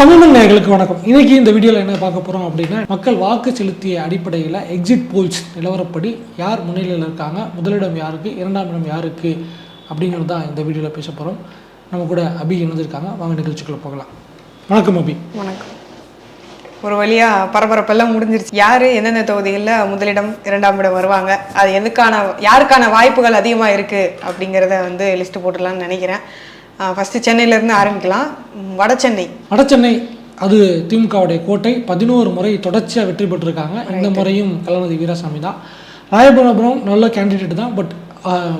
நேயர்களுக்கு வணக்கம். இன்னைக்கு இந்த வீடியோவில் என்ன பார்க்க போகிறோம் அப்படின்னா மக்கள் வாக்கு செலுத்திய அடிப்படையில் எக்ஸிட் போல்ஸ் நிலவரப்படி யார் முன்னிலையில் இருக்காங்க முதலிடம் யாருக்கு இரண்டாம் இடம் யாருக்கு அப்படிங்கிறது தான் இந்த வீடியோவில் பேச போகிறோம் நம்ம கூட அபி இணைந்திருக்காங்க. வாங்க நிகழ்ச்சிக்குள்ளே போகலாம். வணக்கம் அபி. வணக்கம். ஒரு வழியா பரபரப்பெல்லாம் முடிஞ்சிருச்சு. யாரு எந்தெந்த தொகுதிகளில் முதலிடம் இரண்டாம் இடம் வருவாங்க அது எதுக்கான யாருக்கான வாய்ப்புகள் அதிகமாக இருக்கு அப்படிங்கிறத வந்து லிஸ்ட் போட்டுடலாம்னு நினைக்கிறேன். ஃபர்ஸ்ட் சென்னையில இருந்து ஆரம்பிக்கலாம். வட சென்னை. வடசென்னை அது திமுகவுடைய கோட்டை. பதினோரு முறை தொடர்ச்சியாக வெற்றி பெற்றிருக்காங்க. இந்த முறையும் கலாநிதி வீராசாமி தான். ராயபுரபுரம் நல்ல கேண்டிடேட் தான் பட்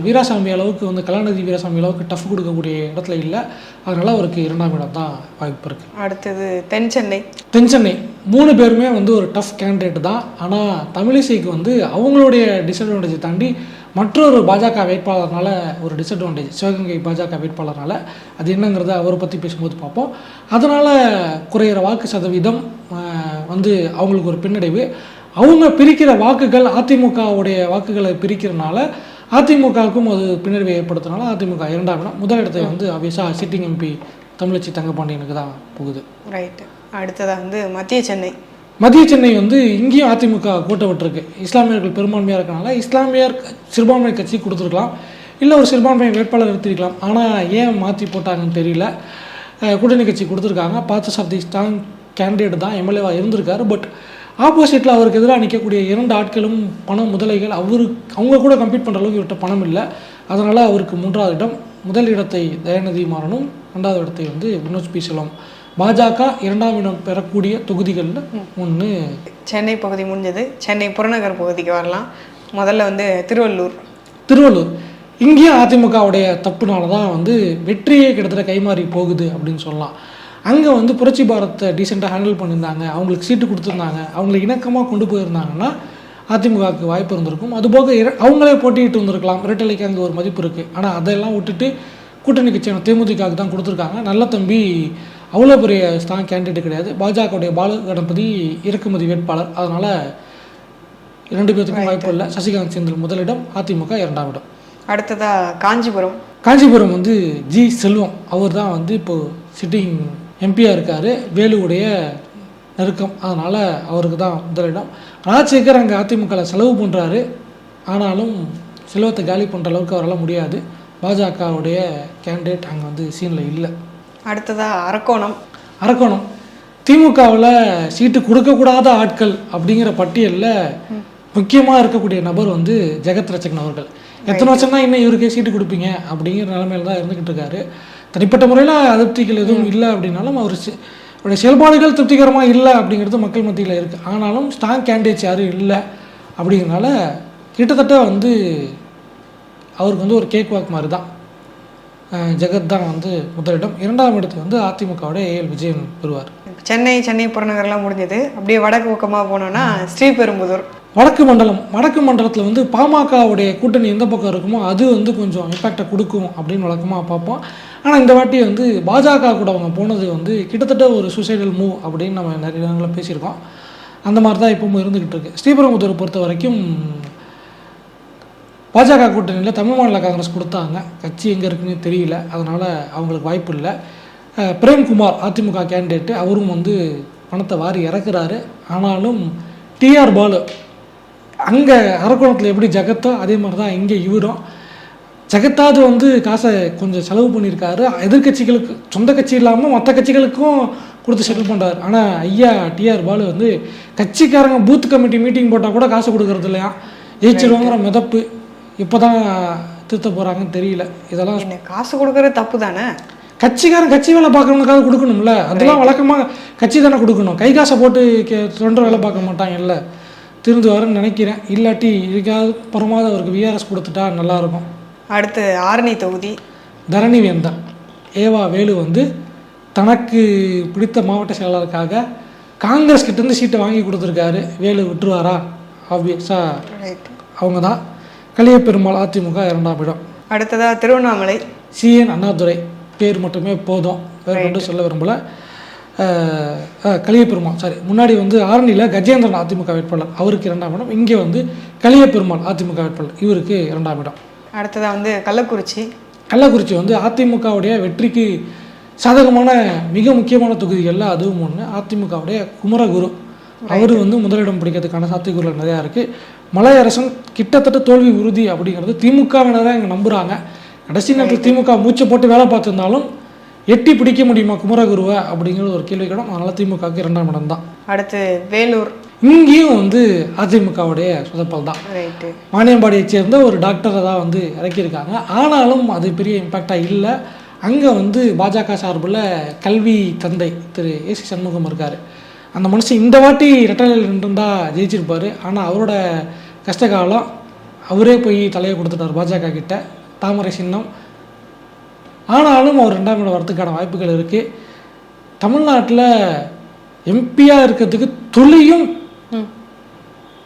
வீராசாமி அளவுக்கு வந்து கலாநிதி வீராசாமி அளவுக்கு டஃப் கொடுக்கக்கூடிய இடத்துல இல்லை. அதனால அவருக்கு இரண்டாம் இடம் தான் வாய்ப்பு இருக்குது அடுத்தது தென் சென்னை. தென் சென்னை மூணு பேருமே வந்து ஒரு டஃப் கேண்டிடேட் தான். ஆனால் தமிழிசைக்கு வந்து அவங்களுடைய டிஸ்அட்வான்டேஜை தாண்டி மற்றொரு பாஜக வேட்பாளர்னால ஒரு டிஸ்அட்வான்டேஜ் சிவகங்கை பாஜக வேட்பாளர்னால அது என்னங்கிறத அவரை பற்றி பேசும்போது பார்ப்போம். அதனால் குறையிற வாக்கு சதவீதம் வந்து அவங்களுக்கு ஒரு பின்னடைவு. அவங்க பிரிக்கிற வாக்குகள் அதிமுகவுடைய வாக்குகளை பிரிக்கிறனால அதிமுகவுக்கும் அது பின்னடைவை ஏற்படுத்தினால அதிமுக இரண்டாம் இடம். முதல் இடத்தை வந்து ஆப்வியஸாக சிட்டிங் எம்பி தமிழச்சி தங்கப்பாண்டியனுக்கு தான் போகுது. ரைட்டு அடுத்ததாக வந்து மத்திய சென்னை. மத்திய சென்னை வந்து இங்கேயும் அதிமுக கூட்ட இஸ்லாமியர்கள் பெரும்பான்மையாக இருக்கனால இஸ்லாமியர் சிறுபான்மை கட்சி கொடுத்துருக்கலாம். இல்லை ஒரு சிறுபான்மை வேட்பாளர் நிறுத்திருக்கலாம் ஆனால் ஏன் மாற்றி போட்டாங்கன்னு தெரியல. கூட்டணி கட்சி கொடுத்துருக்காங்க. பார்த்து ஆஃப் தி ஸ்ட்ராங் கேண்டிடேட் தான் எம்எல்ஏவாக இருந்திருக்காரு. பட் ஆப்போசிட்டில் அவருக்கு எதிராக நிற்கக்கூடிய இரண்டு ஆட்களும் பணம் முதலைகள் அவரு அவங்க கூட கம்ப்ளீட் பண்ணுற அளவுக்கு இவர்கிட்ட பணம் இல்லை. அதனால் அவருக்கு மூன்றாவது இடம். முதல் இடத்தை தயாநிதி மாறனும் ரெண்டாவது இடத்தை வந்து வினோத் பி செல்வம். பாஜக இரண்டாம் இடம் பெறக்கூடிய தொகுதிகளில் ஒன்று சென்னை பகுதி முடிஞ்சது. சென்னை புறநகர் பகுதிக்கு வரலாம். முதல்ல வந்து திருவள்ளூர். திருவள்ளூர். இங்கேயும் அதிமுகவுடைய தப்புனால தான் வந்து வெற்றியே கிட்டத்தட்ட கைமாறி போகுது அப்படின்னு சொல்லலாம். அங்கே வந்து புரட்சி பாரத்தை டீசெண்டாக ஹேண்டில் பண்ணியிருந்தாங்க. அவங்களுக்கு சீட்டு கொடுத்துருந்தாங்க. அவங்களை இணக்கமாக கொண்டு போயிருந்தாங்கன்னா அதிமுகவுக்கு வாய்ப்பு இருந்திருக்கும். அதுபோக அவங்களே போட்டியிட்டு வந்திருக்கலாம். இரட்டலைக்கு அங்கே ஒரு மதிப்பு இருக்குது ஆனால் அதெல்லாம் விட்டுட்டு கூட்டணி கட்சியான தேமுதிகவுக்கு தான் கொடுத்துருக்காங்க. நல்ல தம்பி அவ்வளோ பெரிய ஸ்ட்ராங் கேண்டிடேட் கிடையாது. பாஜகவுடைய பாலு கணபதி இறக்குமதி வேட்பாளர். அதனால் இரண்டு பேர்த்துக்கும் வாய்ப்பு இல்லை. சசிகாந்த் செந்தில் முதலிடம் அதிமுக இரண்டாம் இடம். அடுத்ததா காஞ்சிபுரம். காஞ்சிபுரம் வந்து ஜி செல்வம். அவர் தான் வந்து இப்போ சிட்டிங் எம்பியாக இருக்கார். வேலுவுடைய நெருக்கம். அதனால் அவருக்கு தான் முதலிடம். ராஜசேகர் அங்கே அதிமுகவில் செலவு பண்ணுறாரு ஆனாலும் செல்வத்தை காலி பண்ணுற அளவுக்கு அவரால் முடியாது. பாஜகவுடைய கேண்டிடேட் அங்கே வந்து சீனில் இல்லை. அடுத்ததா அரக்கோணம். அரக்கோணம். திமுகவில் சீட்டு கொடுக்கக்கூடாத ஆட்கள் அப்படிங்கிற பட்டியலில் முக்கியமாக இருக்கக்கூடிய நபர் வந்து ஜெகத் ரச்சகன் அவர்கள். எத்தனை வருஷம் தான் இன்னும் இவருக்கே சீட்டு கொடுப்பீங்க அப்படிங்கிற நிலைமையில தான் இருந்துக்கிட்டு இருக்காரு. தனிப்பட்ட முறையில் அதிருப்திகள் எதுவும் இல்லை அப்படின்னாலும் அவர் அவருடைய செயல்பாடுகள் திருப்திகரமாக இல்லை அப்படிங்கிறது மக்கள் மத்தியில் இருக்குது ஆனாலும் ஸ்ட்ராங் கேண்டிடேட்ஸ் யாரும் இல்லை அப்படிங்கிறனால கிட்டத்தட்ட வந்து அவருக்கு வந்து ஒரு கேக் வாக் மாதிரி தான் ஜெகத் தான் வந்து முதலிடம். இரண்டாம் இடத்தை வந்து அதிமுகவுடைய ஏஎல் விஜயன் பெறுவார். சென்னை சென்னை புறநகர்லாம் முடிஞ்சது. அப்படியே வடக்கு பக்கமாக போனோம்னா ஸ்ரீபெரும்புதூர். வடக்கு மண்டலம் வடக்கு மண்டலத்தில் வந்து பாமகவுடைய கூட்டணி எந்த பக்கம் இருக்குமோ அது வந்து கொஞ்சம் இம்பேக்டை கொடுக்கும் அப்படின்னு வழக்கமாக பார்ப்போம். ஆனால் இந்த வாட்டி வந்து பாஜக கூட அவங்க போனது வந்து கிட்டத்தட்ட ஒரு சூசைடல் மூவ் அப்படின்னு நம்ம நிறைய இடங்களில் பேசியிருக்கோம். அந்த மாதிரி தான் இப்பவும் இருந்துக்கிட்டு இருக்கு. ஸ்ரீபெரும்புதூரை பொறுத்த வரைக்கும் பாஜக கூட்டணியில் தமிழ் மாநில காங்கிரஸ் கொடுத்தாங்க. கட்சி எங்கே இருக்குன்னு தெரியல. அதனால் அவங்களுக்கு வாய்ப்பு இல்லை. பிரேம்குமார் அதிமுக கேண்டிடேட்டு அவரும் வந்து பணத்தை வாரி இறக்குறாரு. ஆனாலும் டிஆர் பாலு அங்கே அரக்கோணத்தில் எப்படி ஜெகத்தோ அதே மாதிரி தான் இங்கே இவரும். ஜெகத்தாவது வந்து காசை கொஞ்சம் செலவு பண்ணியிருக்காரு. எதிர்க்கட்சிகளுக்கு சொந்த கட்சி இல்லாமல் மற்ற கட்சிகளுக்கும் கொடுத்து செட்டில் பண்ணுறாரு ஆனால் ஐயா டிஆர் பாலு வந்து கட்சிக்காரங்க பூத் கமிட்டி மீட்டிங் போட்டால் கூட காசு கொடுக்கறது இல்லையா? ஜெயிச்சிருவாங்கிற மிதப்பு. இப்போ தான் திருத்த போகிறாங்கன்னு தெரியல. இதெல்லாம் என்ன காசு கொடுக்கறது தப்பு தானே கட்சிக்காரன் கட்சி வேலை பார்க்கறவனுக்காக கொடுக்கணும்ல? அதெல்லாம் வழக்கமாக கட்சி தானே கொடுக்கணும். கை காசை போட்டு கே- தொண்டர் வேலை பார்க்க மாட்டாங்கல்ல திருந்து வரேன்னு நினைக்கிறேன். இல்லாட்டி இதுக்காவது புறமாவது அவருக்கு விஆர்எஸ் கொடுத்துட்டா நல்லாயிருக்கும். அடுத்து ஆரணி தொகுதி. தரணி வேந்தன் ஏவா வேலு வந்து தனக்கு பிடித்த மாவட்ட செயலாளருக்காக காங்கிரஸ் கிட்டேருந்து சீட்டை வாங்கி கொடுத்துருக்காரு. வேலு விட்டுருவாரா? ஆப்வியஸாக அவங்க தான் கலியபெருமாள் அதிமுக இரண்டாம் இடம். அடுத்ததா திருவண்ணாமலை. சிஎன் அண்ணாதுரை. பேர் மட்டுமே போதும். வேறு கொண்டு சொல்ல விரும்பல. கலியபெருமாள் சாரி முன்னாடி வந்து ஆரணியில் கஜேந்திரன் அதிமுக வேட்பாளர். அவருக்கு இரண்டாம் இடம். இங்கே வந்து கலியபெருமாள் அதிமுக வேட்பாளர். இவருக்கு இரண்டாம் இடம். அடுத்ததா வந்து கள்ளக்குறிச்சி. கள்ளக்குறிச்சி வந்து அதிமுகவுடைய வெற்றிக்கு சாதகமான மிக முக்கியமான தொகுதிகளில் அதுவும் ஒன்று அதிமுகவுடைய குமரகுரு. அவர் வந்து முதலிடம் பிடிக்கிறதுக்கான சாத்தியக்கூறுகள் நிறையா இருக்குது மலையரசன் கிட்டத்தட்ட தோல்வி உறுதி அப்படிங்கிறது திமுகவினரை இங்கே நம்புகிறாங்க கடைசி நேரத்தில் திமுக மூச்சை போட்டு வேலை பார்த்துருந்தாலும் எட்டி பிடிக்க முடியுமா குமரகுருவை அப்படிங்கிறது ஒரு கேள்வி கிடம் அதனால் திமுகவுக்கு இரண்டாம் இடம் தான். அடுத்து வேலூர். இங்கேயும் வந்து அதிமுகவுடைய சொதப்பல் தான். ரைட்டு. வாணியம்பாடியை சேர்ந்த ஒரு டாக்டரை தான் வந்து இறக்கியிருக்காங்க. ஆனாலும் அது பெரிய இம்பேக்டாக இல்லை. அங்கே வந்து பாஜக சார்பில் கல்வி தந்தை திரு ஏசி சண்முகம் இருக்கார். அந்த மனுஷன் இந்த வாட்டி ரெட்டலையில் நின்றுருந்தா ஜெயிச்சிருப்பார். ஆனால் அவரோட கஷ்டகாலம் அவரே போய் தலையை கொடுத்துட்டார் பாஜக கிட்ட. தாமரை சின்னம். ஆனாலும் அவர் ரெண்டாம் இடம் வரதுக்கான வாய்ப்புகள் இருக்குது தமிழ்நாட்டில் எம்பியாக இருக்கிறதுக்கு துளியும்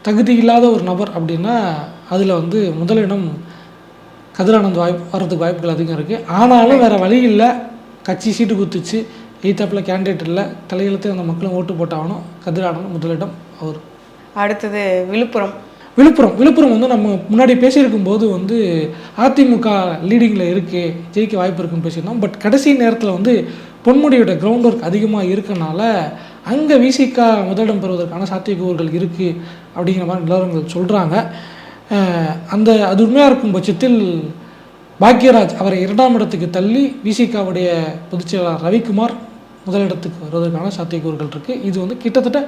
தகுதி இல்லாத ஒரு நபர் அப்படின்னா அதில் வந்து முதலிடம் கதிரானந்த் வாய்ப்பு வர்றதுக்கு வாய்ப்புகள் அதிகம் இருக்குது ஆனாலும் வேறு வழி இல்லை. கட்சி சீட்டு குத்துச்சு. எய்த்தாப்பில் கேண்டிடேட் இல்லை தலையெழுத்து அந்த மக்களும் ஓட்டு போட்டாகணும் கதிரானந்த் முதலிடம் அவர். அடுத்தது விழுப்புரம். விழுப்புரம் விழுப்புரம் வந்து நம்ம முன்னாடி பேசியிருக்கும் போது வந்து அதிமுக லீடிங்கில் இருக்குது ஜெயிக்க வாய்ப்பு இருக்குன்னு பேசியிருந்தோம். பட் கடைசி நேரத்தில் வந்து பொன்முடியோட கிரவுண்ட் ஒர்க் அதிகமாக இருக்கனால அங்கே விசிகா முதலிடம் பெறுவதற்கான சாத்தியக்கூறுகள் இருக்குது அப்படிங்கிற மாதிரி நிலவரங்கள் சொல்கிறாங்க அந்த அது உண்மையாக இருக்கும் பட்சத்தில் பாக்யராஜ் அவரை இரண்டாம் இடத்துக்கு தள்ளி விசிகாவுடைய பொதுச்செயலாளர் ரவிக்குமார் முதலிடத்துக்கு வருவதற்கான சாத்தியக்கூறுகள் இருக்குது இது வந்து கிட்டத்தட்ட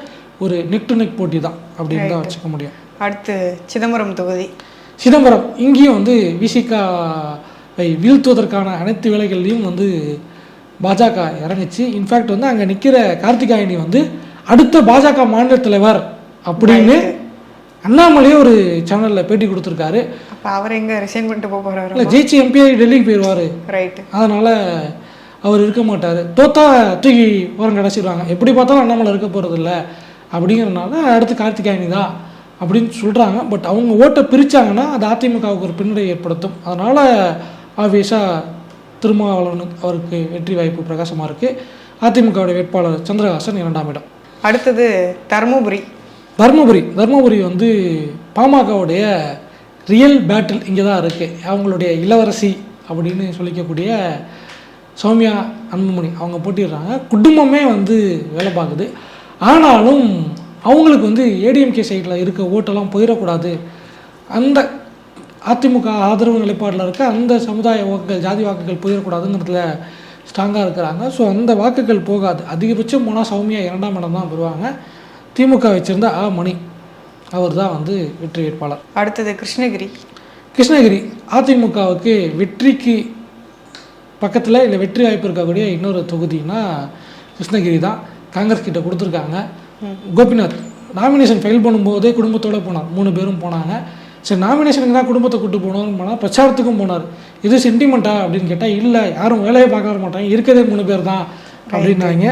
ஒரு நெக் டு நெக் போட்டி தான் அப்படின்னு தான் வச்சுக்க முடியும். அடுத்து சிதம்பரம் தொகுதி. சிதம்பரம் இங்கேயும் வந்து விசிகாவை வீழ்த்துவதற்கான அனைத்து வேலைகள்லையும் வந்து பாஜக இறங்குச்சு. இன்ஃபேக்ட் வந்து அங்கே நிற்கிற கார்த்திகாயனி வந்து அடுத்த பாஜக மாநில தலைவர் அப்படின்னு அண்ணாமலையே ஒரு சேனலில் பேட்டி கொடுத்துருக்காரு. அப்போ அவர் எங்க ரிசைன் பண்ணிட்டு போக போறாரு? இல்லை ஜெயிச்சு எம்பிஐ டெல்லிக்கு போயிடுவார் ரைட்டு அதனால் அவர் இருக்க மாட்டார். தோத்தா தூக்கி ஓரம் கிடச்சிடுவாங்க எப்படி பார்த்தாலும் அண்ணாமலை இருக்க போகிறது இல்லை அப்படிங்கிறனால அடுத்து கார்த்திகாயனி தான் அப்படின்னு சொல்கிறாங்க பட் அவங்க ஓட்டை பிரித்தாங்கன்னா அது அதிமுகவுக்கு ஒரு பின்னடை ஏற்படுத்தும். அதனால் ஆப்வியஸாக திருமாவளவன் அவருக்கு வெற்றி வாய்ப்பு பிரகாசமாக இருக்குது அதிமுகவுடைய வேட்பாளர் சந்திரஹாசன் இரண்டாம் இடம். அடுத்தது தருமபுரி. தர்மபுரி. தர்மபுரி வந்து பாமகவுடைய ரியல் பேட்டில் இங்கே தான் இருக்குது அவங்களுடைய இளவரசி அப்படின்னு சொல்லிக்கக்கூடிய சௌமியா அன்புமணி அவங்க போட்டிடுறாங்க. குடும்பமே வந்து வேலை பார்க்குது. ஆனாலும் அவங்களுக்கு வந்து ஏடிஎம்கே சைடில் இருக்க ஓட்டெல்லாம் போயிடக்கூடாது. அந்த அதிமுக ஆதரவு நிலைப்பாடில் இருக்க அந்த சமுதாய வாக்குகள் ஜாதி வாக்குகள் போயிடக்கூடாதுங்கிறதுல ஸ்ட்ராங்காக இருக்கிறாங்க. ஸோ அந்த வாக்குகள் போகாது. அதிகபட்சம் போனால் சௌமியா இரண்டாம் இடம் தான் பெறுவாங்க. திமுக வச்சிருந்த ஆ மணி அவர் தான் வந்து வெற்றி வேட்பாளர். அடுத்தது கிருஷ்ணகிரி. கிருஷ்ணகிரி அதிமுகவுக்கு வெற்றிக்கு பக்கத்தில் இல்லை வெற்றி வாய்ப்பு இருக்கக்கூடிய இன்னொரு தொகுதினா கிருஷ்ணகிரி தான் காங்கிரஸ் கிட்ட கொடுத்துருக்காங்க. கோபிநாத் நாமினேஷன் ஃபைல் பண்ணும்போதே குடும்பத்தோடு போனார். மூணு பேரும் போனாங்க. சரி நாமினேஷனுக்கு தான் குடும்பத்தை கூட்டு போகணும்னு போனால் பிரச்சாரத்துக்கும் போனார். இது சென்டிமெண்ட்டா அப்படின்னு கேட்டால் இல்லை யாரும் வேலையை பார்க்க வர மாட்டாங்க. இருக்கிறதே மூணு பேர் தான் அப்படின்னாங்க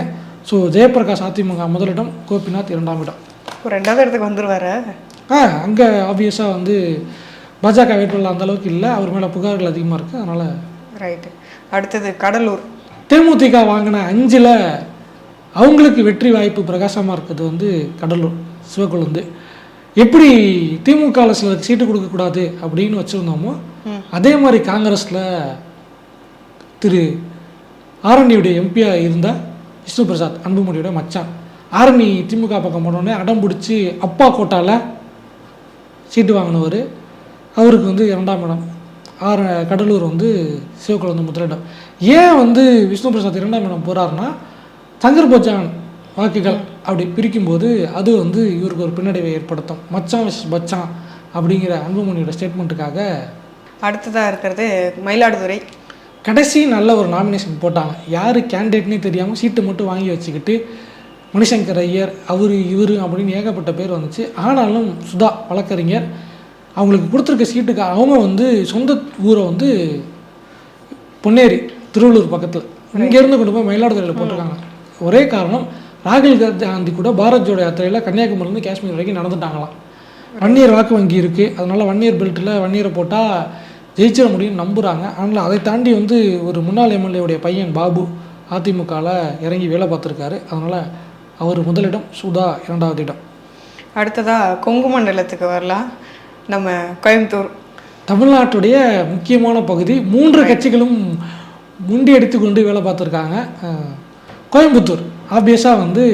ஸோ ஜெயபிரகாஷ் அதிமுக முதலிடம் கோபிநாத் இரண்டாம் இடம். ரெண்டாவது இடத்துக்கு வந்துருவாரு? ஆ அங்கே ஆப்வியஸாக வந்து பாஜக வேட்பாளர் அந்த அளவுக்கு இல்லை. அவர் மேலே புகார்கள் அதிகமாக இருக்குது அதனால் ரைட்டு அடுத்தது கடலூர். தேமுதிக வாங்கின அஞ்சில் அவங்களுக்கு வெற்றி வாய்ப்பு பிரகாசமாக இருக்கிறது வந்து கடலூர் சிவக்கொழுந்து. எப்படி திமுகவில் சிலருக்கு சீட்டு கொடுக்கக்கூடாது அப்படின்னு வச்சுருந்தோமோ அதே மாதிரி காங்கிரஸில் திரு ஆரணியுடைய எம்பியாக இருந்த விஷ்ணு பிரசாத் அன்புமணியோட மச்சான். ஆரணி திமுக பக்கம் போனோடனே அடம் பிடிச்சி அப்பா கோட்டாவில் சீட்டு வாங்கினவர். அவருக்கு வந்து இரண்டாம் இடம். ஆறு கடலூர் வந்து சிவக்குழந்தை முதலிடம். ஏன் வந்து விஷ்ணு பிரசாத் இரண்டாம் இடம் போகிறாருன்னா சங்கர் பச்சான் வாக்குகள் அப்படி பிரிக்கும்போது அது வந்து இவருக்கு ஒரு பின்னடைவை ஏற்படுத்தும். மச்சான் விஸ் பச்சான் அப்படிங்கிற அன்புமணியோட ஸ்டேட்மெண்ட்டுக்காக அடுத்ததாக இருக்கிறது மயிலாடுதுறை. கடைசி நல்ல ஒரு நாமினேஷன் போட்டாங்க. யார் கேண்டிடேட்னே தெரியாமல் சீட்டு மட்டும் வாங்கி வச்சுக்கிட்டு மணிசங்கர் ஐயர் அவர் இவர் அப்படின்னு ஏகப்பட்ட பேர் வந்துச்சு. ஆனாலும் சுதா வழக்கறிஞர் அவங்களுக்கு கொடுத்துருக்க சீட்டுக்கு அவங்க வந்து சொந்த ஊரை வந்து பொன்னேரி திருவள்ளூர் பக்கத்தில். இங்கேருந்து கொண்டு போய் மயிலாடுதுறையில் போட்டிருக்காங்க. ஒரே காரணம் ராகுல் காந்தி கூட பாரத் ஜோடோ யாத்திரையில் கன்னியாகுமரிலேருந்து காஷ்மீர் வரைக்கும் நடந்துட்டாங்களாம். வன்னியர் வாக்கு வங்கி இருக்குது அதனால் வன்னியர் பெல்ட்டில் வன்னியரை போட்டால் ஜெயிச்சிட முடியும்னு நம்புகிறாங்க ஆனால் அதை தாண்டி வந்து ஒரு முன்னாள் எம்எல்ஏவுடைய பையன் பாபு அதிமுகவில் இறங்கி வேலை பார்த்துருக்காரு. அதனால் அவர் முதலிடம் சுதா இரண்டாவது இடம். அடுத்ததாக கொங்கு மண்டலத்துக்கு வரலாம். நம்ம கோயம்புத்தூர். தமிழ்நாட்டுடைய முக்கியமான பகுதி. மூன்று கட்சிகளும் முண்டி அடித்து கொண்டு வேலை பார்த்துருக்காங்க. கோயம்புத்தூர். ஆப்வியஸாக வந்து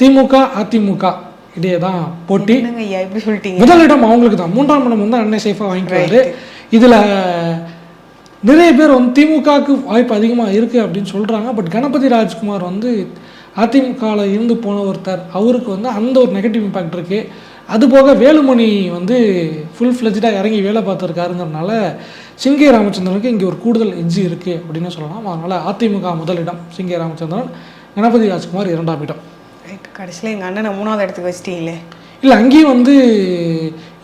திமுக அதிமுக இடையே தான் போட்டி இப்படி சொல்லிட்டீங்க? முதலிடம் அவங்களுக்கு தான். மூன்றாம் இடம் வந்து அண்ணன் சேஃபாக வாங்கிக்குவாரு. இதில் நிறைய பேர் வந்து திமுகவுக்கு வாய்ப்பு அதிகமாக இருக்குது அப்படின்னு சொல்கிறாங்க பட் கணபதி ராஜ்குமார் வந்து அதிமுகவில் இருந்து போன ஒருத்தர். அவருக்கு வந்து அந்த ஒரு நெகட்டிவ் இம்பாக்ட் இருக்குது அதுபோக வேலுமணி வந்து ஃபுல் ஃப்ளெஜ்டாக இறங்கி வேலை பார்த்துருக்காருங்கிறனால சிங்கை ராமச்சந்திரனுக்கு இங்கே ஒரு கூடுதல் எட்ஜி இருக்குது அப்படின்னு சொல்லலாம். அதனால் அதிமுக முதலிடம் சிங்கை ராமச்சந்திரன் கணபதி ராஜ்குமார் இரண்டாம் இடம். கடைசியில் எங்கள் அண்ணனை மூணாவது இடத்துக்கு வச்சிட்டீங்களே. இல்லை அங்கேயும் வந்து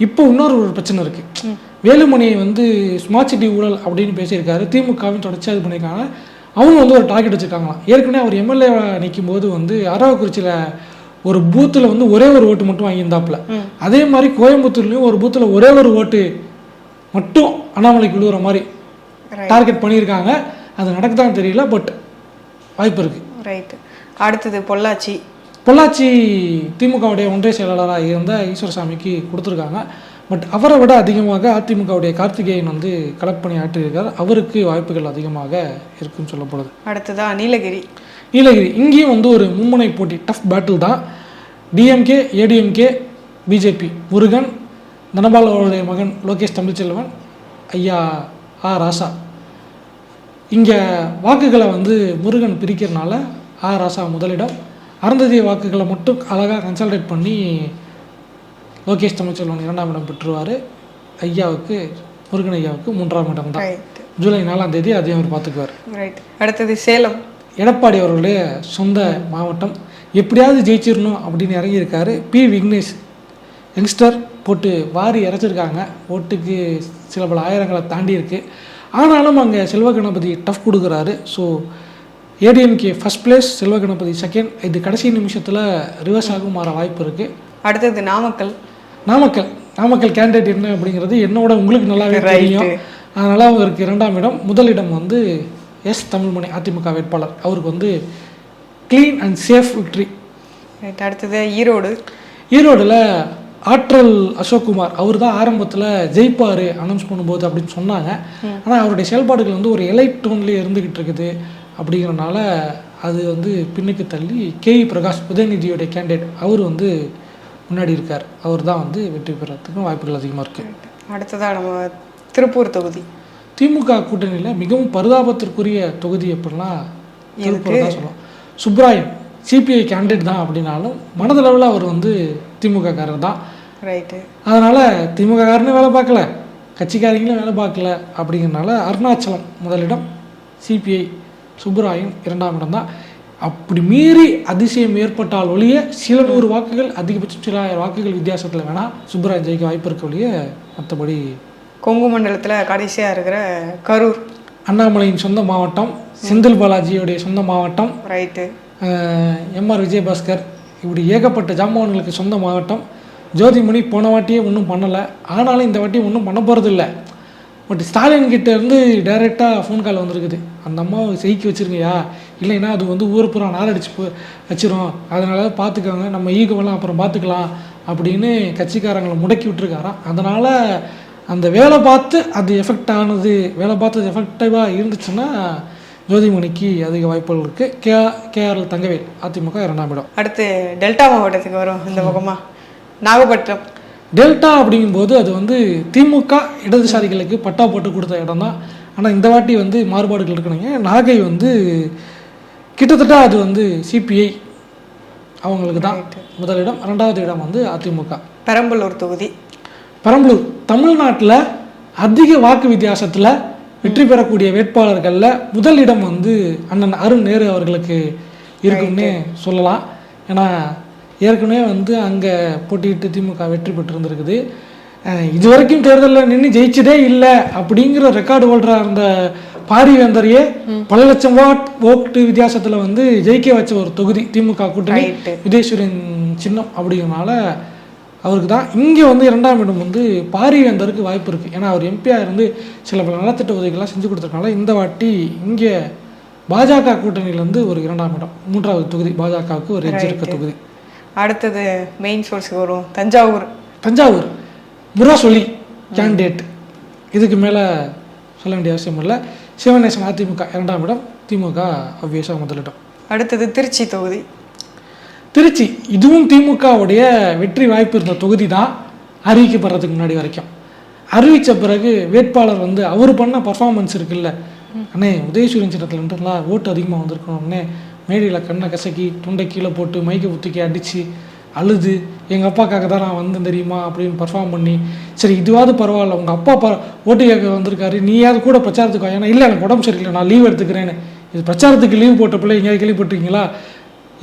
இப்போ இன்னொரு ஒரு பிரச்சனை இருக்குது வேலுமணியை வந்து ஸ்மார்ட் சிட்டி ஊழல் அப்படின்னு பேசியிருக்காரு. திமுகவும் தொடர்ச்சி அது பண்ணியிருக்காங்க. அவங்க வந்து ஒரு டார்கெட் வச்சுருக்காங்களாம். ஏற்கனவே அவர் எம்எல்ஏ நிற்கும் போது வந்து அரவக்குறிச்சியில் ஒரு பூத்தில் வந்து ஒரே ஒரு ஓட்டு மட்டும் வாங்கியிருந்தாப்புல. அதே மாதிரி கோயம்புத்தூர்லேயும் ஒரு பூத்தில் ஒரே ஒரு ஓட்டு மட்டும் அண்ணாமலைக்கு விழுகிற மாதிரி டார்கெட் பண்ணியிருக்காங்க. அது நடக்குதான்னு தெரியல பட் வாய்ப்பு இருக்குது ரைட்டு அடுத்தது பொள்ளாச்சி. பொள்ளாச்சி திமுகவுடைய ஒன்றிய செயலாளராக இருந்த ஈஸ்வரசாமிக்கு கொடுத்துருக்காங்க. பட் அவரை விட அதிகமாக அதிமுகவுடைய கார்த்திகேயன் வந்து கலெக்ட் பண்ணி ஆற்றியிருக்கார். அவருக்கு வாய்ப்புகள் அதிகமாக இருக்குன்னு சொல்லப்படுது. அடுத்ததா நீலகிரி. நீலகிரி. இங்கேயும் வந்து ஒரு மும்முனை போட்டி டஃப் பேட்டில் தான். DMK ADMK BJP Murugan Dhanapal அவருடைய மகன் லோகேஷ் தமிழ்ச்செல்வன் ஐயா ஆ ராசா. இங்கே வாக்குகளை வந்து முருகன் பிரிக்கிறனால ஆ ராசா முதலிடம். அருந்ததி வாக்குகளை மட்டும் அழகாக கன்சல்டேட் பண்ணி லோகேஷ் தமிழ்ச்செல்வன் இரண்டாம் இடம் பெற்றுவார். ஐயாவுக்கு முருகன் ஐயாவுக்கு மூன்றாம் இடம் தான். ஜூலை நாலாம் தேதி அதையும் அவர் பார்த்துக்குவார். ரைட் அடுத்தது சேலம். எடப்பாடி அவர்களுடைய சொந்த மாவட்டம். எப்படியாவது ஜெயிச்சிடணும் அப்படின்னு இறங்கியிருக்காரு. பி. விக்னேஷ் யங்ஸ்டர் போட்டு வாரி இறைச்சிருக்காங்க. ஓட்டுக்கு சில பல ஆயிரங்களை தாண்டி இருக்கு ஆனாலும் அங்கே செல்வ கணபதி டஃப் கொடுக்குறாரு. So ADMK first place Selva Ganapathi second இது கடைசி நிமிஷத்தில் ரிவர்ஸ் ஆகும் மாற வாய்ப்பு இருக்குது அடுத்தது நாமக்கல். நாமக்கல். நாமக்கல் கேண்டிடேட் என்ன அப்படிங்கிறது என்னோட உங்களுக்கு நல்லாவே. தெரியும். அதனால் அவருக்கு இரண்டாம் இடம். முதலிடம் வந்து எஸ் தமிழ்மணி அதிமுக வேட்பாளர். அவருக்கு வந்து clean and safe victory right அடுத்தது ஈரோடு. ஈரோடில் ஆற்றல் அசோக்குமார் அவர் தான் ஆரம்பத்தில் ஜெயிப்பார் அனௌன்ஸ் பண்ணும்போது அப்படின்னு சொன்னாங்க. ஆனால் அவருடைய செயல்பாடுகள் வந்து ஒரு எலைட் டோன்லேயே இருந்துக்கிட்டு இருக்குது. அப்படிங்கிறனால அது வந்து பின்னுக்கு தள்ளி கே பிரகாஷ் உதயநிதியோடைய கேண்டிடேட் அவர் வந்து முன்னாடி இருக்கார். அவர் தான் வந்து வெற்றி பெறத்துக்கும் வாய்ப்புகள் அதிகமாக இருக்குது அடுத்ததா நம்ம திருப்பூர் தொகுதி. திமுக கூட்டணியில் மிகவும் பரிதாபத்திற்குரிய தொகுதி அப்படின்னா திருப்பூர் தான் சொல்லலாம் சுப்ராயன் சிபிஐ கேண்டிடேட் தான் அப்படின்னாலும் மனதளவில் அவர் வந்து திமுக காரர் தான். ரைட்டு அதனால் திமுக காரனும் வேலை பார்க்கல கட்சிக்காரங்களும் வேலை பார்க்கல அப்படிங்கிறனால அருணாச்சலம் முதலிடம் சிபிஐ சுப்ராயன் இரண்டாம் இடம் தான். அப்படி மீறி அதிசயம் ஏற்பட்டால் ஒழிய சில நூறு வாக்குகள் அதிகபட்சம் சில ஆயிரம் வாக்குகள் வித்தியாசத்தில் வேணால் சுப்ராயன் ஜெயிக்க வாய்ப்பு இருக்க ஒழிய மற்றபடி கொங்கு மண்டலத்துல கடைசியா இருக்கிற கரூர். அண்ணாமலையின் சொந்த மாவட்டம் செந்தில் பாலாஜியுடைய சொந்த மாவட்டம் ரைட்டு. எம்ஆர் விஜயபாஸ்கர் இப்படி ஏகப்பட்ட ஜாம்பவான்களுக்கு சொந்த மாவட்டம். ஜோதிமணி போன வாட்டியே ஒன்றும் பண்ணலை. ஆனாலும் இந்த வாட்டி ஒன்றும் பண்ண போகிறதில்ல பட் ஸ்டாலின் கிட்ட இருந்து டைரெக்டாக ஃபோன் கால் வந்திருக்குது. அந்த அம்மாவை செய்கி வச்சிருங்கய்யா இல்லைன்னா அது வந்து ஊர் பூரா நாரடிச்சு போ வச்சிரும். அதனால பார்த்துக்கோங்க. நம்ம ஈகோவெல்லாம் அப்புறம் பார்த்துக்கலாம். அப்படின்னு கட்சிக்காரங்களை முடக்கி விட்டுருக்காராம். அதனால் அந்த வேலை பார்த்து அது எஃபெக்ட் ஆனது வேலை பார்த்தது எஃபெக்டிவாக இருந்துச்சுன்னா ஜோதிமணிக்கு அதிக வாய்ப்புகள் இருக்குது கே கேஆர்எல் தங்கவேல் அதிமுக இரண்டாம் இடம். அடுத்து டெல்டா மாவட்டத்துக்கு வரும் இந்த பக்கமா. நாகப்பட்டினம். டெல்டா அப்படிங்கும்போது அது வந்து திமுக இடதுசாரிகளுக்கு பட்டா போட்டு கொடுத்த இடம் தான் ஆனால் இந்த வாட்டி வந்து மாறுபாடுகள் இருக்கணுங்க நாகை வந்து கிட்டத்தட்ட அது வந்து சிபிஐ அவங்களுக்கு தான் முதலிடம். ரெண்டாவது இடம் வந்து அதிமுக. பெரம்பலூர் தொகுதி. பெரம்பலூர் தமிழ்நாட்டில் அதிக வாக்கு வித்தியாசத்தில் வெற்றி பெறக்கூடிய வேட்பாளர்களில் முதலிடம் வந்து அண்ணன் அருண் நேரு அவர்களுக்கு இருக்கும்னே சொல்லலாம். ஏன்னா ஏற்கனவே வந்து அங்கே போட்டியிட்டு திமுக வெற்றி பெற்றிருந்திருக்குது. இது வரைக்கும் தேர்தலில் நின்று ஜெயிச்சதே இல்லை அப்படிங்கிற ரெக்கார்டு ஹோல்டரா இருந்த பாரிவேந்தரையே பல லட்சம் வாட் ஓட்டு வித்தியாசத்துல வந்து ஜெயிக்க வச்ச ஒரு தொகுதி திமுக கூட்டணி. விதேஸ்வரின் சின்னம் அப்படிங்கிறனால அவருக்கு தான் இங்கே வந்து இரண்டாம் இடம் வந்து பாரிவேந்தருக்கு வாய்ப்பு இருக்குது ஏன்னா அவர் எம்பியாக இருந்து சில பல நலத்திட்ட உதவிகள்லாம் செஞ்சு கொடுத்துருக்கனால இந்த வாட்டி இங்கே பாஜக கூட்டணியிலேருந்து ஒரு இரண்டாம் இடம். மூன்றாவது தொகுதி பாஜகவுக்கு ஒரு எஜ் இருக்க தொகுதி. அடுத்தது மெயின் சோர்ஸுக்கு வரும். தஞ்சாவூர். தஞ்சாவூர். முரசொலி கேண்டிடேட் இதுக்கு மேலே சொல்ல வேண்டிய அவசியம் இல்லை. சிவநேசன் அதிமுக இரண்டாம் இடம். திமுக obvious-ஆ முதலிடம். அடுத்தது திருச்சி தொகுதி. திருச்சி இதுவும் திமுகவுடைய வெற்றி வாய்ப்பு இருந்த தொகுதி தான் அறிவிக்கப்படுறதுக்கு முன்னாடி வரைக்கும். அறிவித்த பிறகு வேட்பாளர் வந்து அவர் பண்ண பர்ஃபார்மன்ஸ் இருக்குல்ல. அண்ணே உதயசூரியன் சின்னத்துலலாம் ஓட்டு அதிகமாக வந்திருக்கணும்னே மேடையில் கண்ணை கசக்கி துண்டை கீழே போட்டு மைக்கை புத்துக்கி அடித்து அழுது எங்கள் அப்பாக்காக தான் நான் வந்தேன் தெரியுமா? அப்படின்னு பர்ஃபார்ம் பண்ணி சரி இதுவாவது பரவாயில்ல உங்கள் அப்பா ப ஓட்டு கேட்க வந்திருக்காரு. நீயாவது கூட பிரச்சாரத்துக்கு ஏன்னா இல்லை எனக்கு உடம்பு சரியில்லை. நான் லீவ் எடுத்துக்கிறேன்னு. இது பிரச்சாரத்துக்கு லீவ் போட்ட பிள்ளை எங்கேயாவது கேள்விப்பட்டிருக்கீங்களா?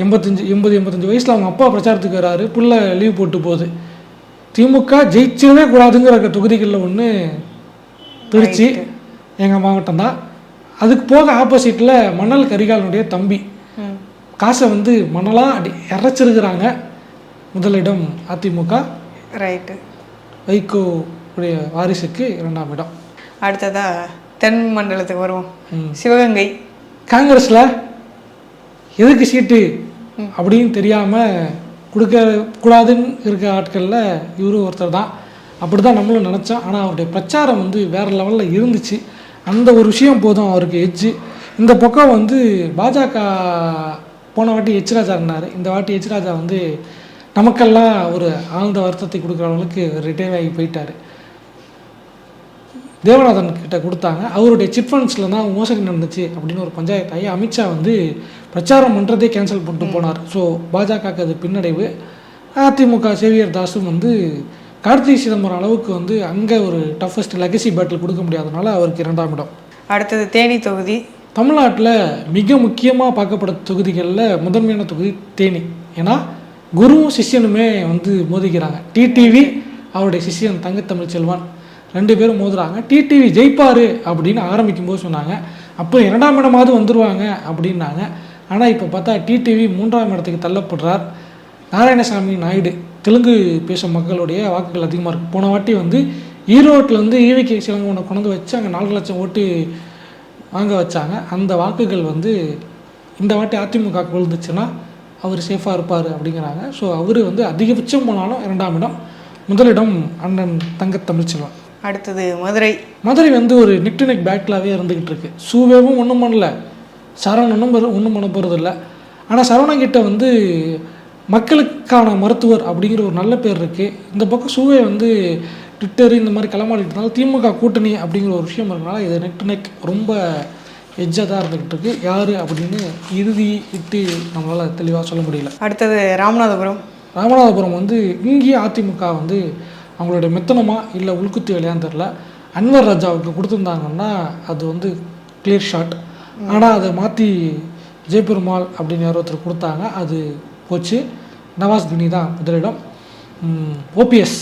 எண்பத்தஞ்சு எண்பது எண்பத்தஞ்சு வயசில் அவங்க அப்பா பிரச்சாரத்துக்கு வராரு. புள்ள லீவ் போட்டு போகுது. திமுக ஜெயிச்சிடவே கூடாதுங்கிற தொகுதிகளில் ஒன்று திருச்சி எங்கள் மாவட்டம் தான். அதுக்கு போக ஆப்போசிட்டில் மணல் கரிகாலனுடைய தம்பி. காசை வந்து மணலாக அடி இறைச்சிருக்கிறாங்க. முதலிடம் அதிமுக. ரைட்டு வைகோ உடைய வாரிசுக்கு இரண்டாம் இடம். அடுத்ததா தென் மண்டலத்துக்கு வருவோம். சிவகங்கை. காங்கிரஸில் எதுக்கு சீட்டு? அப்படின்னு தெரியாமல் கொடுக்க கூடாதுன்னு இருக்க ஆட்களில் இவரும் ஒருத்தர் தான். அப்படி தான் நம்மளும் நினச்சோம். ஆனால் அவருடைய பிரச்சாரம் வந்து வேறு லெவலில் இருந்துச்சு. அந்த ஒரு விஷயம் போதும் அவருக்கு எச்சு இந்த பக்கம் வந்து பாஜக போன வாட்டி எச் இருந்தார். இந்த வாட்டி எச் வந்து நமக்கெல்லாம் ஒரு ஆழ்ந்த வருத்தத்தை கொடுக்குற அளவுக்கு ரிட்டையர் ஆகி போயிட்டார். தேவநாதன் கிட்ட கொடுத்தாங்க. அவருடைய சிட் ஃபண்ட்ஸில் தான் மோசடி நடந்துச்சு அப்படின்னு ஒரு பஞ்சாயத்து ஆகி அமித்ஷா வந்து பிரச்சாரம் பண்ணுறதே கேன்சல் பண்ணிட்டு போனார். ஸோ பாஜகவுக்கு அது பின்னடைவு. அதிமுக சேவியர் தாஸும் வந்து கார்த்திகை சிதம்பரம் அளவுக்கு வந்து அங்கே ஒரு டஃபஸ்ட் லெகசி பேட்டில் கொடுக்க முடியாதனால அவருக்கு இரண்டாம் இடம். அடுத்தது தேனி தொகுதி. தமிழ்நாட்டில் மிக முக்கியமாக பார்க்கப்பட தொகுதிகளில் முதன்மையான தொகுதி தேனி. ஏன்னா குருவும் சிஷ்யனுமே வந்து மோதிக்கிறாங்க. டிடிவி அவருடைய சிஷ்யன் தங்கத்தமிழ் செல்வன். ரெண்டு பேரும் மோதுறாங்க. டிடிவி ஜெயிப்பாரு அப்படின்னு ஆரம்பிக்கும் போது சொன்னாங்க. அப்போ இரண்டாம் இடமாவது வந்துருவாங்க அப்படின்னாங்க. ஆனால் இப்போ பார்த்தா டிடிவி மூன்றாம் இடத்துக்கு தள்ளப்படுறார். நாராயணசாமி நாயுடு. தெலுங்கு பேசும் மக்களுடைய வாக்குகள் அதிகமாக இருக்குது போன வாட்டி வந்து ஈரோட்டில் வந்து ஈவிகே சிலங்கோனை கொண்டு வச்சு அங்கே நாலு லட்சம் ஓட்டு வாங்க வச்சாங்க. அந்த வாக்குகள் வந்து இந்த வாட்டி அதிமுக விழுந்துச்சுன்னா அவர் சேஃபாக இருப்பார் அப்படிங்கிறாங்க. ஸோ அவர் வந்து அதிகபட்சம் போனாலும் இரண்டாம் இடம். முதலிடம் அண்ணன் தங்க தமிழ்ச்செல்வன் அடுத்தது மதுரை. மதுரை வந்து ஒரு நெக் டு நெக் பேட்டிலாகவே இருந்துக்கிட்டு இருக்கு. சூவேவும் ஒன்றும் பண்ணல. சரவணனும் ஒன்றும் பண்ண போகிறது இல்லை ஆனால் சரவணன் கிட்ட வந்து மக்களுக்கான மருத்துவர் அப்படிங்கிற ஒரு நல்ல பேர் இருக்குது இந்த பக்கம் சூவே வந்து ட்விட்டர் இந்த மாதிரி களமாடிட்டனால திமுக கூட்டணி அப்படிங்கிற ஒரு விஷயம் இருக்கனால இது நெக் டு நெக் ரொம்ப எஜ்ஜாக தான் இருந்துக்கிட்டு இருக்கு. யார் அப்படின்னு இறுதி விட்டு நம்மளால் தெளிவாக சொல்ல முடியல. அடுத்தது ராமநாதபுரம். ராமநாதபுரம் வந்து இங்கேயும் அதிமுக வந்து அவங்களுடைய மெத்தனமா இல்லை உள்குத்து வேலையான்னு தெரில அன்வர் ராஜாவுக்கு கொடுத்துருந்தாங்கன்னா அது வந்து கிளியர் ஷாட் ஆனால் அதை மாற்றி ஜெயபெருமாள் அப்படின்னு யாரோ ஒருத்தர் கொடுத்தாங்க. அது போச்சு. நவாஸ் கனி தான் முதலிடம். ஓபிஎஸ்.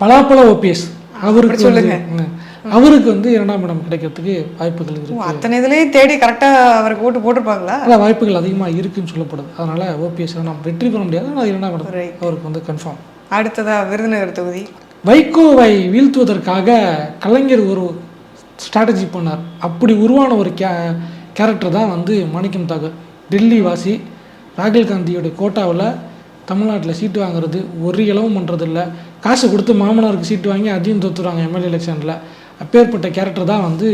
பலாப்பழ ஓபிஎஸ். அவருக்கு ம், அவருக்கு வந்து இரண்டாம் இடம் கிடைக்கிறதுக்கு வாய்ப்புகள் இருக்கு. அத்தனை இதுலயும் தேடி கரெக்டா அவருக்கு ஓட்டு போட்டிருப்பாங்களா? அதான் வாய்ப்புகள் அதிகமாக இருக்குன்னு சொல்லப்படுது. அதனால ஓபிஎஸ் நம்ம வெற்றி பெற முடியாது. ஆனால் இரண்டாம் இடம். அவருக்கு வந்து கன்ஃபார்ம் அடுத்ததா விருதுநகர் தொகுதி. வைகோவை வீழ்த்துவதற்காக கலைஞர் ஒரு ஸ்ட்ராட்டஜி பண்ணார். அப்படி உருவான ஒரு கே கேரக்டர் தான் வந்து மாணிக்கம் தாகூர் டெல்லி வாசி ராகுல் காந்தியோட கோட்டாவில் தமிழ்நாட்டில் சீட்டு வாங்குறது ஒரு இளவும் பண்ணுறது இல்லை காசு கொடுத்து மாமனாருக்கு சீட்டு வாங்கி அதையும் தோத்துறாங்க எம்எல்ஏ எலெக்ஷனில். அப்பேற்பட்ட கேரக்டர் தான் வந்து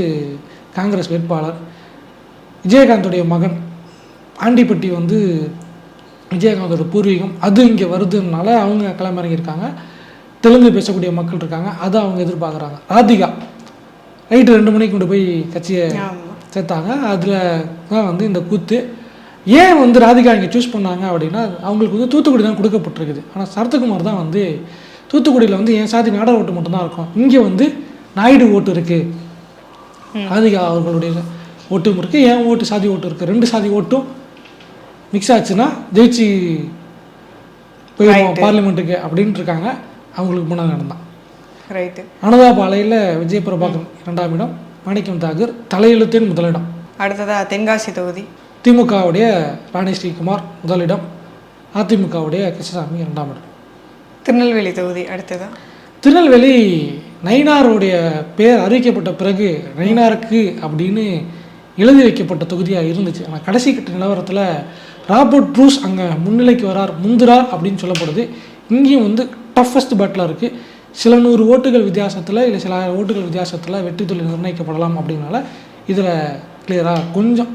காங்கிரஸ் வேட்பாளர். விஜயகாந்தோடைய மகன் ஆண்டிப்பட்டி வந்து விஜயகாந்தோட பூர்வீகம். அது இங்கே வருதுனால அவங்க களமிறங்கியிருக்காங்க தெலுங்கு பேசக்கூடிய மக்கள் இருக்காங்க. அதை அவங்க எதிர்பார்க்குறாங்க. ராதிகா நைட்டு ரெண்டு மணிக்கு கொண்டு போய் கட்சியை சேர்த்தாங்க. அதில் தான் வந்து இந்த கூத்து. ஏன் வந்து ராதிகா இங்கே சூஸ் பண்ணாங்க அப்படின்னா அவங்களுக்கு வந்து தூத்துக்குடி தான் கொடுக்கப்பட்டிருக்குது. ஆனால் சரத்குமார் தான் வந்து தூத்துக்குடியில் வந்து என் சாதி நாடர் ஓட்டு மட்டும்தான் இருக்கும். இங்கே வந்து நாயுடு ஓட்டு இருக்குது ராதிகா அவர்களுடைய ஓட்டும் இருக்குது என் ஓட்டு சாதி ஓட்டு இருக்குது ரெண்டு சாதி ஓட்டும் மிக்ஸ் ஆச்சுன்னா ஜெயிச்சு போயிடுவோம். பார்லிமெண்ட்டுக்கு அப்படின்ட்டு இருக்காங்க. அவங்களுக்கு முன்னாடி நடந்தான் ரைட்டு அனுதாபாலையில் விஜய பிரபாகரன் இரண்டாம் இடம் மாணிக்கம் தாகூர் தலையெழுத்தின் முதலிடம் அடுத்ததா தென்காசி தொகுதி. திமுகவுடைய ராணி ஸ்ரீகுமார் முதலிடம் அதிமுகவுடைய கிருஷ்ணசாமி இரண்டாம் இடம். திருநெல்வேலி தொகுதி அடுத்ததா? திருநெல்வேலி நயினாருடைய பேர் அறிவிக்கப்பட்ட பிறகு நயினாருக்கு அப்படின்னு எழுதி வைக்கப்பட்ட தொகுதியாக இருந்துச்சு. ஆனால் கடைசி கட்ட நிலவரத்தில் ராபர்ட் ப்ரூஸ் அங்கே முன்னிலைக்கு வரார் முந்துரார் அப்படின்னு சொல்லப்படுது. இங்கேயும் வந்து டஃபஸ்ட் பேட்டிலாக இருக்குது சில நூறு ஓட்டுகள் வித்தியாசத்தில் இல்லை சில ஓட்டுகள் வித்தியாசத்தில் வெற்றி தொழில் நிர்ணயிக்கப்படலாம் அப்படின்னால இதில் கிளியராக கொஞ்சம்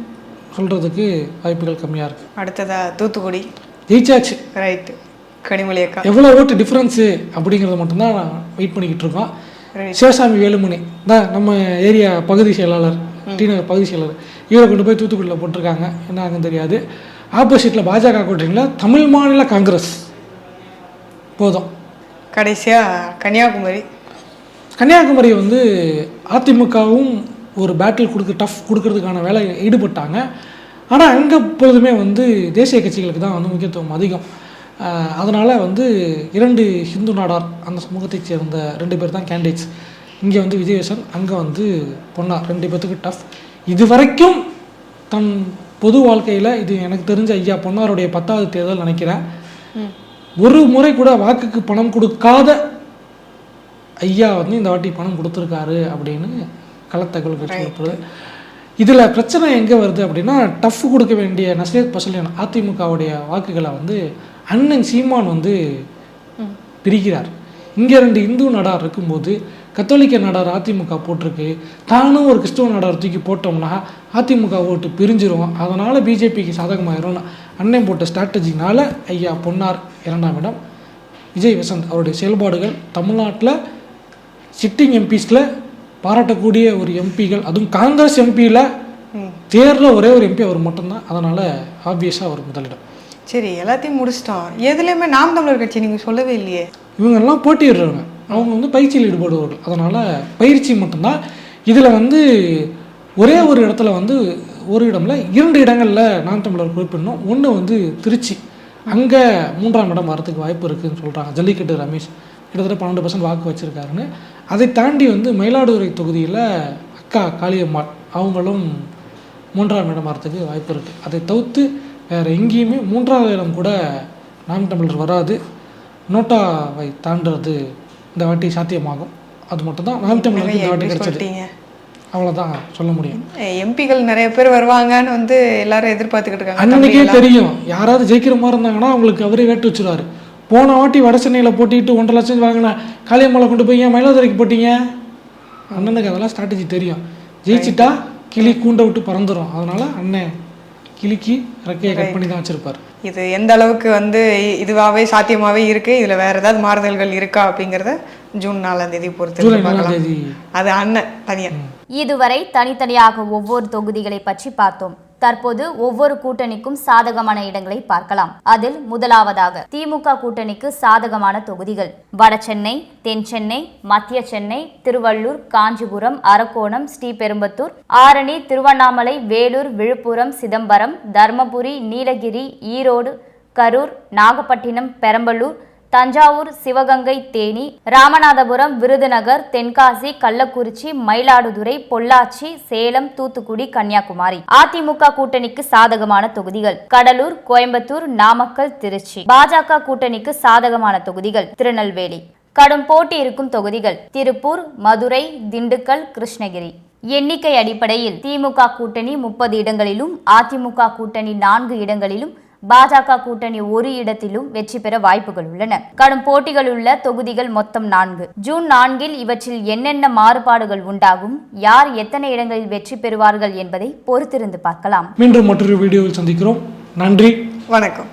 சொல்கிறதுக்கு வாய்ப்புகள் கம்மியாக இருக்குது அடுத்ததா தூத்துக்குடி. ஜெயிச்சாச்சு. ரைட்டு கனிமொழி அக்கா. எவ்வளோ ஓட்டு டிஃப்ரென்ஸு அப்படிங்கிறத மட்டும்தான் நான் வெயிட் பண்ணிக்கிட்டு இருக்கோம். சிவசாமி வேலுமணி தான் நம்ம ஏரியா பகுதி செயலாளர் டி நகர் பகுதி செயலாளர் இவரை கொண்டு போய் தூத்துக்குடியில் போட்டிருக்காங்க. என்ன ஆகுன்னு தெரியாது. ஆப்போசிட்டில் பாஜக கூட்டணியில் தமிழ் மாநில காங்கிரஸ். போதும். கடைசியா கன்னியாகுமரி. கன்னியாகுமரி வந்து அதிமுகவும் ஒரு பேட்டில் கொடுக்க டஃப் கொடுக்கறதுக்கான வேலை ஈடுபட்டாங்க. ஆனால் அங்கே எப்பொழுதுமே வந்து தேசிய கட்சிகளுக்கு தான் வந்து முக்கியத்துவம் அதிகம். அதனால் வந்து இரண்டு ஹிந்து நாடார் அந்த சமூகத்தைச் சேர்ந்த ரெண்டு பேர் தான் கேண்டிடேட்ஸ் இங்கே வந்து விஜயேசன் அங்கே வந்து பொன்னார் ரெண்டு பேர்த்துக்கு டஃப் இது வரைக்கும் தன் பொது வாழ்க்கையில் இது எனக்கு தெரிஞ்ச ஐயா பொன்னாருடைய பத்தாவது தேர்தல் நினைக்கிறேன். ஒரு முறை கூட வாக்குக்கு பணம் கொடுக்காத ஐயா வந்து இந்த வாட்டி பணம் கொடுத்துருக்காரு அப்படின்னு களத்தகவல் சொல்லப்படுது இதில் பிரச்சனை எங்கே வருது அப்படின்னா டஃப் கொடுக்க வேண்டிய நசரத் பசலியன் அதிமுகவுடைய வாக்குகளை வந்து அண்ணன் சீமான் வந்து பிரிக்கிறார். இங்கே ரெண்டு இந்து நாடார் இருக்கும்போது கத்தோலிக்க நாடார் அதிமுக போட்டிருக்கு. தானும் ஒரு கிறிஸ்துவ நாடார் தூக்கி போட்டோம்னா அதிமுக ஓட்டு பிரிஞ்சிரும். அதனால் பிஜேபிக்கு சாதகமாயிரும். அண்ணன் போட்ட ஸ்ட்ராட்டஜினால ஐயா பொன்னார் இரண்டாம் இடம். விஜய் வசந்த் அவருடைய செயல்பாடுகள் தமிழ்நாட்டில் சிட்டிங் எம்பிஸில் பாராட்டக்கூடிய ஒரு எம்பிகள் அதுவும் காங்கிரஸ் எம்பியில் தேரில் ஒரே ஒரு எம்பி அவர் மட்டும்தான். அதனால் ஆப்வியஸாக அவர் முதலிடம். சரி எல்லாத்தையும் முடிச்சிட்டோம். எதுலையுமே நாம் தமிழர் கட்சி நீங்க சொல்லவே இல்லையே. இவங்கெல்லாம் போட்டியிடுறவங்க. அவங்க வந்து பயிற்சியில் ஈடுபடுவார்கள் அதனால் பயிற்சி மட்டும்தான். இதில் வந்து ஒரே ஒரு இடத்துல வந்து ஒரு இடம்ல இரண்டு இடங்களில் நாம் தமிழர் குறிப்பிடணும். ஒன்று வந்து திருச்சி. அங்கே மூன்றாம் இடம் வரதுக்கு வாய்ப்பு இருக்குதுன்னு சொல்கிறாங்க ஜல்லிக்கட்டு ரமேஷ். கிட்டத்தட்ட பன்னெண்டு பர்சன்ட் வாக்கு வச்சுருக்காருன்னு. அதை தாண்டி வந்து மயிலாடுதுறை தொகுதியில் அக்கா காளியம்மாள் அவங்களும் மூன்றாம் இடம் வரத்துக்கு வாய்ப்பு இருக்குது அதை தவிர்த்து வேறு எங்கேயுமே மூன்றாவது இடம் கூட நாம் தமிழர் வராது. நோட்டாவை தாண்டுறது இந்த வாட்டி சாத்தியமாகும். அது மட்டும்தான். நாம் தமிழருக்கு இந்த வாட்டி கிடைச்சது. அவ்வளோதான் சொல்ல முடியும். எம்பிகள் நிறைய பேர் வருவாங்கன்னு வந்து எல்லாரும் எதிர்பார்த்துக்கிட்டு இருக்காங்க அண்ணனுக்கே தெரியும். யாராவது ஜெயிக்கிற மாதிரி இருந்தாங்கன்னா அவங்களுக்கு அவரே வேட்டு வச்சுருவாரு. போன வாட்டி வட சென்னையில் போட்டிட்டு ஒன்றரை லட்சம் வாங்கின காளியம்மாளை கொண்டு போய் ஏன் மயிலாதுறைக்கு போட்டீங்க? அண்ணனுக்கு அதெல்லாம் ஸ்ட்ராட்டஜி தெரியும். ஜெயிச்சிட்டா கிளி கூண்டை விட்டு பறந்துடும் அதனால அண்ணன் கிளிக்கு ரெக்கையை கட் பண்ணி தான் வச்சிருப்பாரு. இது எந்த அளவுக்கு வந்து இ- இதுவாவே சாத்தியமாவே இருக்கு? இதுல வேற ஏதாவது மாறுதல்கள் இருக்கா அப்படிங்கறத ஜூன் நாலாம் தேதி பொறுத்து அது அண்ணன் தனியா. இதுவரை தனித்தனியாக ஒவ்வொரு தொகுதிகளை பற்றி பார்த்தோம். தற்போது ஒவ்வொரு கூட்டணிக்கும் சாதகமான இடங்களை பார்க்கலாம். அதில் முதலாவதாக திமுக கூட்டணிக்கு சாதகமான தொகுதிகள். வடசென்னை தென் சென்னை மத்திய சென்னை திருவள்ளூர் காஞ்சிபுரம் அரக்கோணம் ஸ்ரீபெரும்பத்தூர் ஆரணி திருவண்ணாமலை வேலூர் விழுப்புரம் சிதம்பரம் தர்மபுரி நீலகிரி ஈரோடு கரூர் நாகப்பட்டினம் பெரம்பலூர் தஞ்சாவூர் சிவகங்கை தேனி ராமநாதபுரம் விருதுநகர் தென்காசி கள்ளக்குறிச்சி மயிலாடுதுறை பொள்ளாச்சி சேலம் தூத்துக்குடி கன்னியாகுமரி. அதிமுக கூட்டணிக்கு சாதகமான தொகுதிகள். கடலூர் கோயம்புத்தூர் நாமக்கல் திருச்சி. பாஜக கூட்டணிக்கு சாதகமான தொகுதிகள். திருநெல்வேலி. கடும் போட்டி இருக்கும் தொகுதிகள். திருப்பூர் மதுரை திண்டுக்கல் கிருஷ்ணகிரி. எண்ணிக்கை அடிப்படையில் திமுக கூட்டணி முப்பது இடங்களிலும் அதிமுக கூட்டணி நான்கு இடங்களிலும் பாஜக கூட்டணி ஒரு இடத்திலும் வெற்றி பெற வாய்ப்புகள் உள்ளன. கடும் போட்டிகள் உள்ள தொகுதிகள் மொத்தம் நான்கு. ஜூன் நான்கில் இவற்றில் என்னென்ன மாறுபாடுகள் உண்டாகும் யார் எத்தனை இடங்களில் வெற்றி பெறுவார்கள் என்பதை பொறுத்திருந்து பார்க்கலாம். மீண்டும் மற்றொரு வீடியோவில் சந்திக்கிறோம். நன்றி. வணக்கம்.